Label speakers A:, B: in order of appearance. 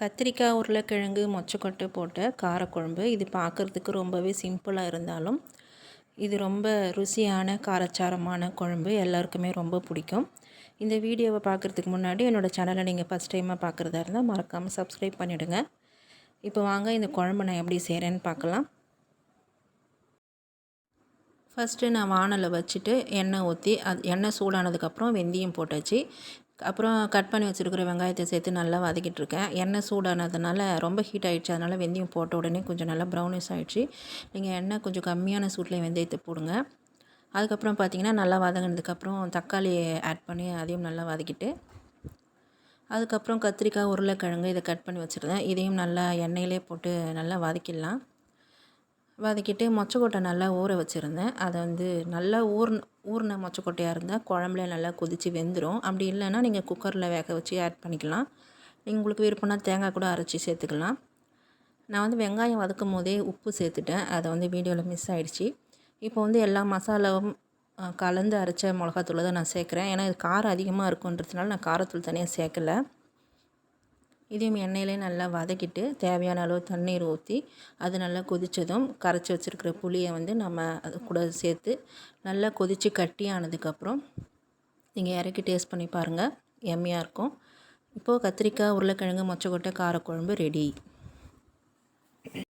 A: கத்திரிக்காய் உருளைக்கிழங்கு மொச்சக்கொட்டை போட்ட காரக்குழம்பு. இது பார்க்குறதுக்கு ரொம்பவே சிம்பிளாக இருந்தாலும் இது ரொம்ப ருசியான காரச்சாரமான குழம்பு. எல்லாருக்குமே ரொம்ப பிடிக்கும். இந்த வீடியோவை பார்க்குறதுக்கு முன்னாடி என்னோடய சேனலை நீங்கள் ஃபஸ்ட் டைமாக பார்க்குறதா இருந்தால் மறக்காமல் சப்ஸ்கிரைப் பண்ணிவிடுங்க இப்போ வாங்க இந்த குழம்பு நான் எப்படி செய்கிறேன்னு பார்க்கலாம் ஃபஸ்ட்டு நான் வானலை வச்சுட்டு எண்ணெய் ஊற்றி அது எண்ணெய் சூடானதுக்கப்புறம் வெந்தயம் போட்டாச்சு. அப்புறம் கட் பண்ணி வச்சுருக்கிற வெங்காயத்தை சேர்த்து நல்லா வதக்கிட்டு இருக்கேன் எண்ணெய் சூடானதுனால ரொம்ப ஹீட் ஆகிடுச்சு அதனால் வெந்தயம் போட்ட உடனே கொஞ்சம் நல்லா ப்ரௌனிஷ் ஆகிடுச்சு நீங்கள் எண்ணெய் கொஞ்சம் கம்மியான சூட்டில் வெந்தயத்தை போடுங்க. அதுக்கப்புறம் பார்த்திங்கன்னா நல்லா வதங்கினதுக்கப்புறம் தக்காளி ஆட் பண்ணி அதையும் நல்லா வதக்கிட்டு அதுக்கப்புறம் கத்திரிக்காய் உருளைக்கிழங்கு இதை கட் பண்ணி வச்சுருந்தேன். இதையும் நல்லா எண்ணெயிலே போட்டு நல்லா வதக்கிடலாம். வதக்கிட்டு மொச்சக்கொட்டை நல்லா ஊற வச்சுருந்தேன். அதை வந்து நல்லா ஊர்ன ஊறின மொச்சக்கொட்டையாக இருந்தால் குழம்புல நல்லா கொதித்து வெந்துடும் அப்படி இல்லைன்னா நீங்கள் குக்கரில் வேக வச்சு ஆட் பண்ணிக்கலாம். உங்களுக்கு விருப்பம்னா தேங்காய் கூட அரைச்சி சேர்த்துக்கலாம். நான் வந்து வெங்காயம் வதக்கும் போதே உப்பு சேர்த்துட்டேன். அதை வந்து வீடியோவில் மிஸ் ஆகிடுச்சி இப்போ வந்து எல்லா மசாலாவும் கலந்து அரைச்ச மிளகாத்தூளை தான் நான் சேர்க்குறேன். ஏன்னா இது காரம் அதிகமாக இருக்குன்றதுனால நான் காரத்தூள் தனியாக சேர்க்கலை. இதையும் எண்ணெயிலே நல்லா வதக்கிட்டு தேவையான அளவு தண்ணீர் ஊற்றி அது நல்லா கொதித்ததும் கரைச்சி வச்சுருக்கிற புளியை வந்து நம்ம அது கூட சேர்த்து நல்லா கொதித்து கட்டியானதுக்கப்புறம் நீங்கள் இறக்கி டேஸ்ட் பண்ணி பாருங்கள் எம்மியாக இருக்கும். இப்போது கத்திரிக்காய் உருளைக்கிழங்கு மொச்சக்கொட்டை காரக்குழம்பு ரெடி